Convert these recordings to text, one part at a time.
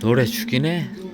노래 죽이네.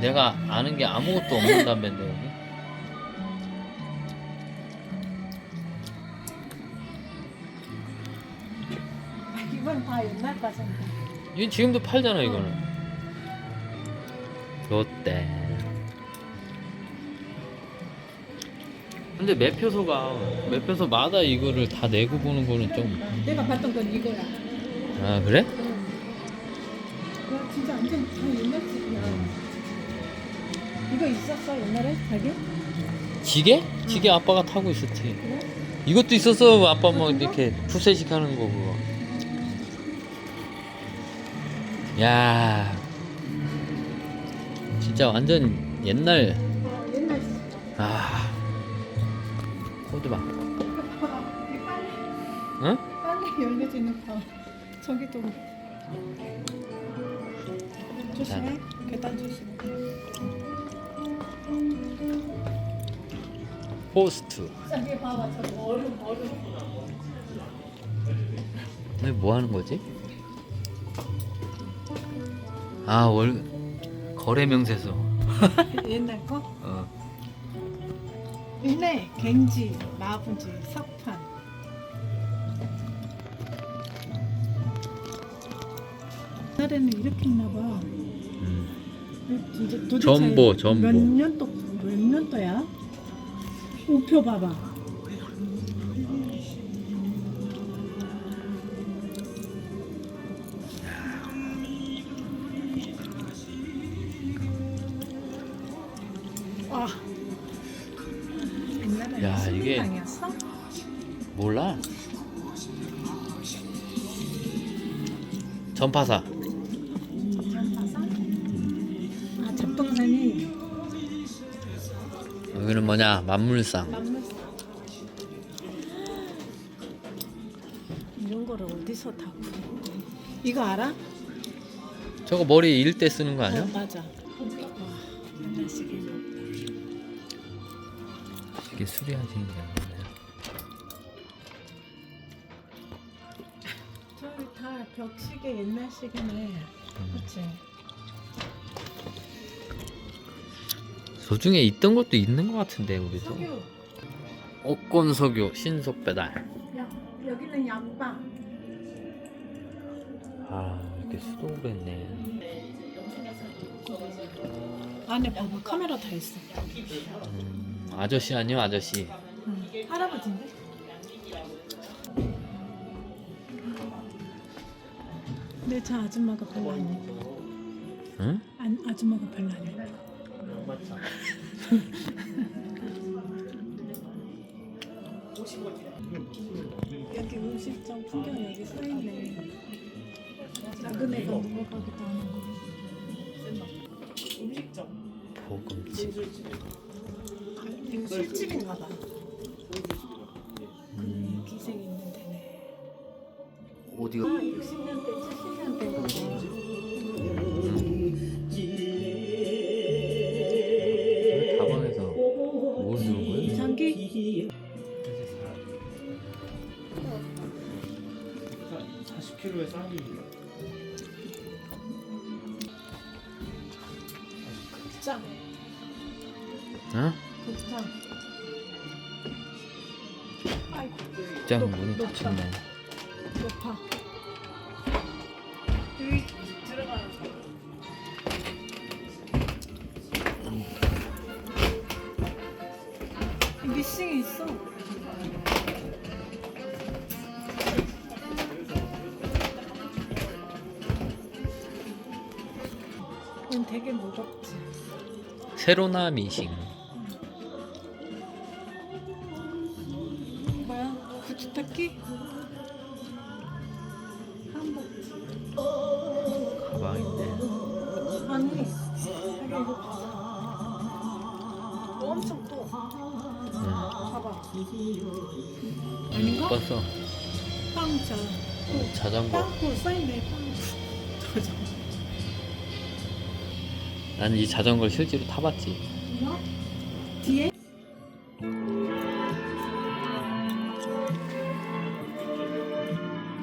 내가 아는 게 아무것도 없는 담배인데 여기. 이건 다 옛날 거잖아. 이건 지금도 팔잖아 이거는. 롯데. 근데 매표소가 매표소마다 이거를 다 내고 보는 거는 좀. 내가 봤던 건 이거야. 아 그래? 야 진짜 완전 다 옛날 집이야. 이거 있었어 옛날에 자기? 지게? 지게 아빠가 타고 있었지. 그래? 이것도 있었어 아빠 뭐 이렇게 푸세식 하는 거 그거. 야, 진짜 완전 옛날 어, 옛날 집. 아 코드 봐. 이 빨리 응? 빨리 열려지는 거. 저기도 조심해. 계단 조심. 얼음 얼음. 이게 뭐 하는 거지? 아, 월 거래 명세서. 옛날 거? 어. 옛날 갱지, 마부지, 석판. 옛날에는 이렇게 했나 봐. 음. 도대체 전보, 전보. 몇 년도 몇 년도야? 우표 봐봐. 와. 옛날에 야, 이게-? 몰라. 전파사? 뭐냐? 만물상. 만물사. 이런 거를 어디서 다 구해? 이거 알아? 저거 머리 일 때 쓰는 거 아니야? 어, 맞아. 이게 수리하시는 게 아니야. 저기 다 벽시계 옛날 시계네. 그렇지. 저 중에 있던 것도 있는 것 같은데 우리도. 석유. 옥곤석유 신속 배달. 야, 여기는 양방. 아 이렇게 수동으로 했네. 안에 봐봐 카메라 다 있어. 음, 아저씨 아니요 아저씨. 응. 할아버지인데? 근데 저 아줌마가 별로 안 예뻐. 응? 안, 아줌마가 별로 안 예뻐. 여기 음식점 풍경 여기 써있네. 작은 애가 넘어가기도 하는 거. 보금치. 이거 술집인가 봐. 음, 기생 있는 데네. 어디가? 60년대, 70년대인가 봐. 40kg에 쌀이 짱. 응? 극장. 아이고, 짱 높- 문이. 닫혔네. 이건 되게 무겁지. 세로나 미싱. 뭐야? 구두닦기? 한복. 가방인데. 아니, 자기 이거 봐. 엄청 커. 응. 봐봐. 못 아닌가? 봤어. 빵자. 어, 자전거. 빵꾸 써있네. 빵. 저저. 나는 이 자전거를 실제로 타봤지. 뒤에?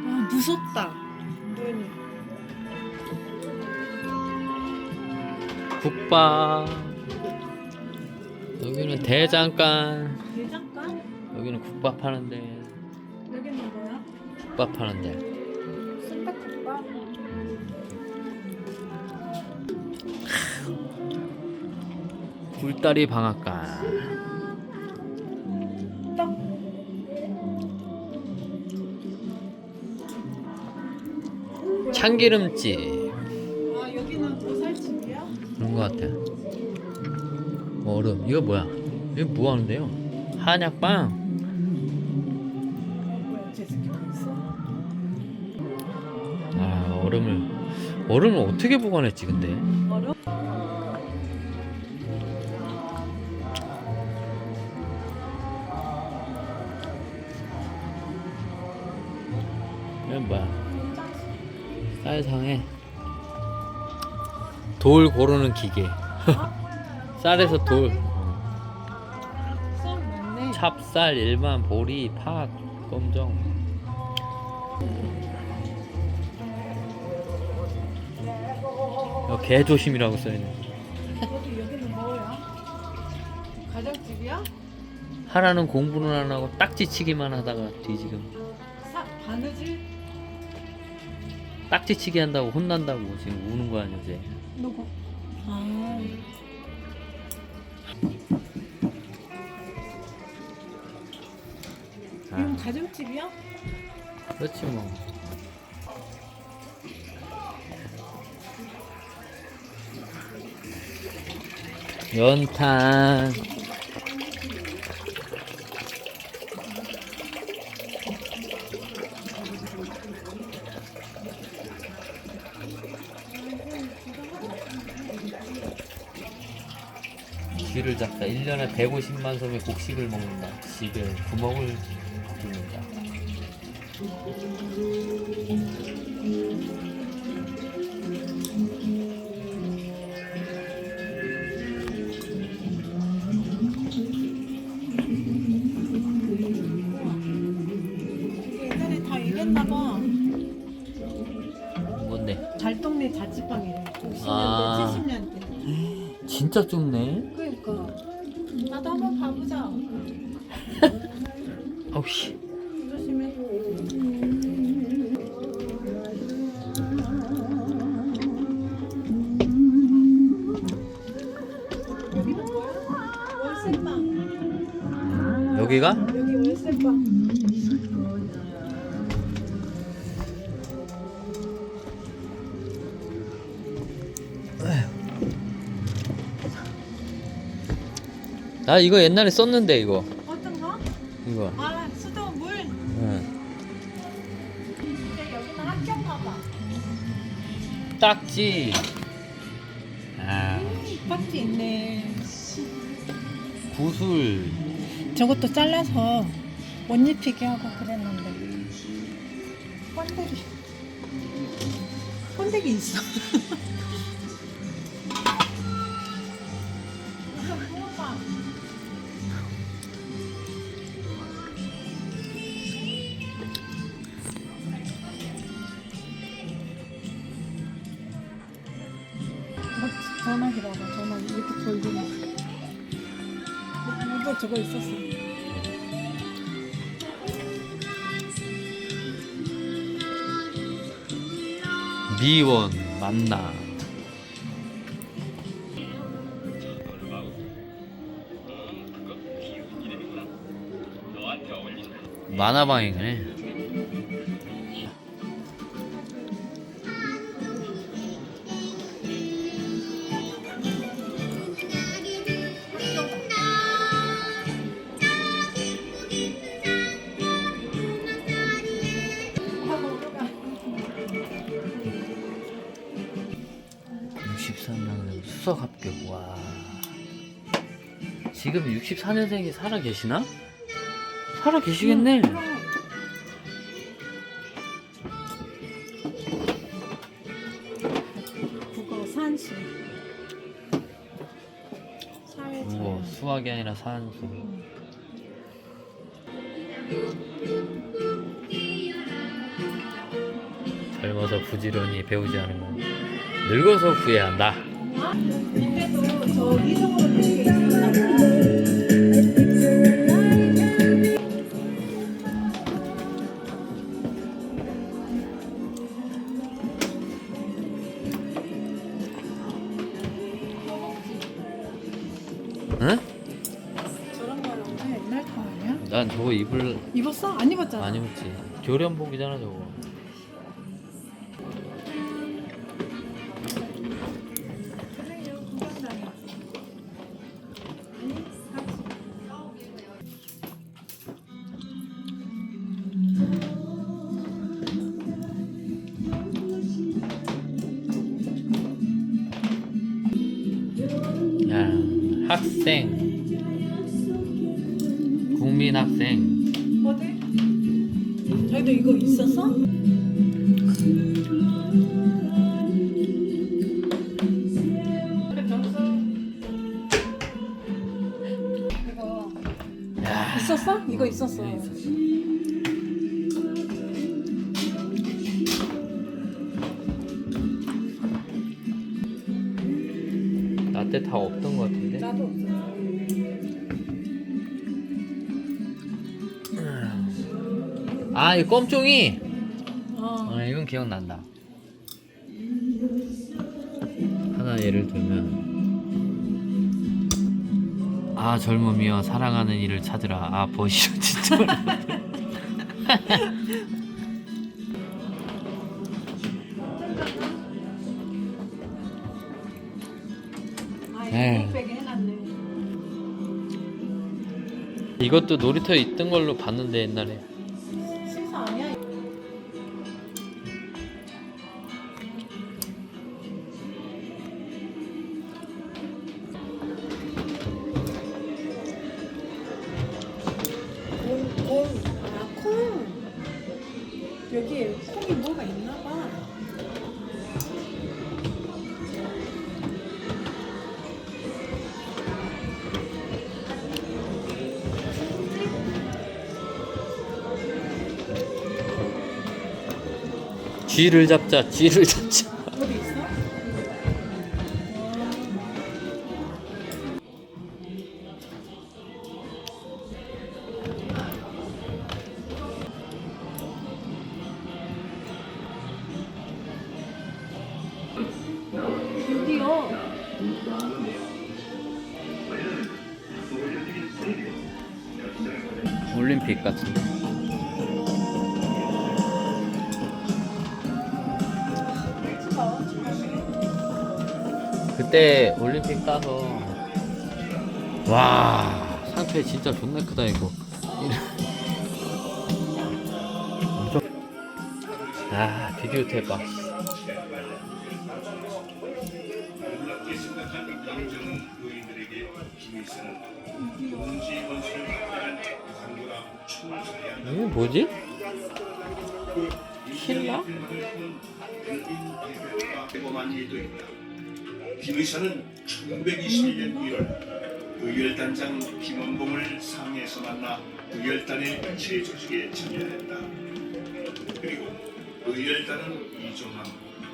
아 무섭다. 눈이. 국밥. 여기는 대장간. 대장간? 여기는 국밥 하는데. 여기는 뭐야? 국밥 하는데. 순백국밥? 굴다리 방앗간. 떡? 참기름집. 아 여기는 보살집이야? 그런 것 같아. 얼음. 이거 뭐야? 이거 뭐 하는데요? 한약빵. 어, 뭐야 제습기 있어? 아 얼음을 얼음을 어떻게 보관했지 근데? 어려? 이건 뭐야? 쌀상에 돌 고르는 기계. 쌀에서 돌. 어. 찹쌀, 일반, 보리, 팥, 검정. 여기 개 조심이라고 써있네. 하라는 공부는 안 하고 딱지치기만 하다가 뒤지금. 사 바느질? 딱지치기 한다고 혼난다고 지금 우는 거 아니야 쟤. 누구? 아 이건 아, 가정집이야? 그렇지 뭐. 연탄. 잡다 1년에 150만 섬의 곡식을 먹는다. 집에 구멍을 뚫는다. 옛날에 다 이랬나 봐. 뭔데? 잘동네 자취방이래. 60년대 아. 70년대. 진짜 좁네 여기는 뭐야? 월세방 여기가? 여기 월세방 나 이거 옛날에 썼는데 이거 어떤 거? 이거 아 수도 물 응. 근데 여기는 학교인가 봐 딱지 구슬. 저것도 잘라서 못 입히게 하고 그랬는데. 번데기. 번데기 있어 저거 있었어 미원 만나. 만화방이네 수석 합격 와 지금 64년생이 살아 계시나? 살아 계시겠네. 국어 산수. 사회자. 우와, 수학이 아니라 산수. 젊어서 부지런히 배우지 않으면 늙어서 후회한다. 응? 저런 거는 옛날 거 아니야? 난 저거 입을 입었어? 안 입었잖아. 안 입었지. 교련복이잖아 저거. 학생. 국민 학생. 어디? 저희도 이거 있었어? 이거 야, 있었어? 이거 있었어. 아, 이 껌종이. 어. 아, 이건 기억난다. 하나 예를 들면 아 젊음이여 사랑하는 이를 찾으라 아 버시오 진짜 아, 에휴. 해놨네. 이것도 놀이터에 있던 걸로 봤는데 옛날에 여기에 콩이 뭐가 있나 봐. 쥐를 잡자 쥐를 잡자 어디 그때 올림픽 따서 와 상태 진짜 존나 크다 이거 엄청 아 비디오 봐 이게 뭐지? 킬라? 대범한 일도 있다. 김 의사는 1921년 1월 의열단장 김원봉을 상해에서 만나 의열단의 재조직에 참여했다. 그리고 의열단은 이종함,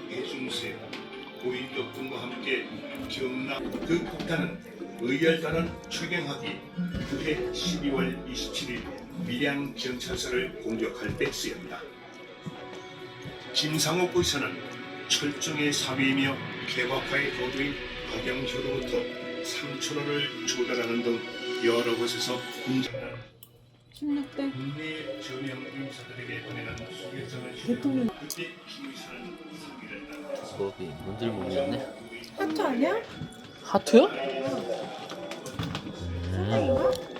해중세, 고인덕 등과 함께 경남 그 폭탄은 의열단은 최경학이 그해 12월 27일 밀양 경찰서를 공격할 때 쓰였다. 김상옥 의사는 철종의 사비이며 개박파의 도두인 박영효로부터 3천원을 조달하는 등 여러 곳에서 군장을 16대 국내 저명 인사들에게 보내는 소개장을 대통령. 그때 김 의사는 사기를. 수업이 뭔지 모르겠네 하트 아니야? 하트야? 사탕인가?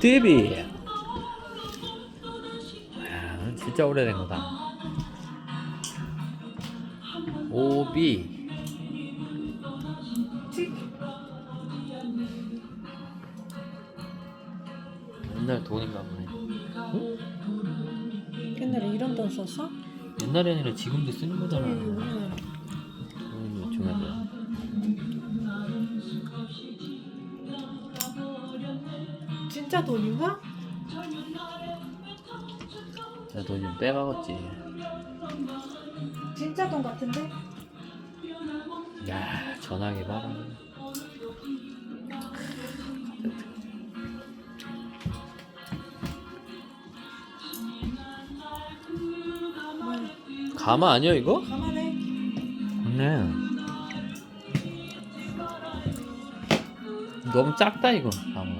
TV. 야, 진짜 오래된 거다. 오비. 옛날 돈인가 보네. 옛날에 이런 돈 썼어? 옛날이 아니라 지금도 쓰는 거잖아. 응. 진짜 돈인가? 자, 돈좀 빼가겠지. 진짜 돈 같은데? 야, 전화기 봐라. 가마 아니야 이거? 가만해. 네. 너무 작다 이거 가마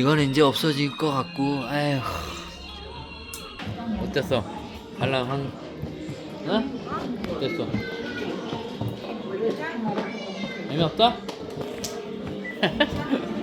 이건 이제 없어질 것 같고, 아휴. 어땠어? 발랑 한, 어? 어땠어? 재미없다?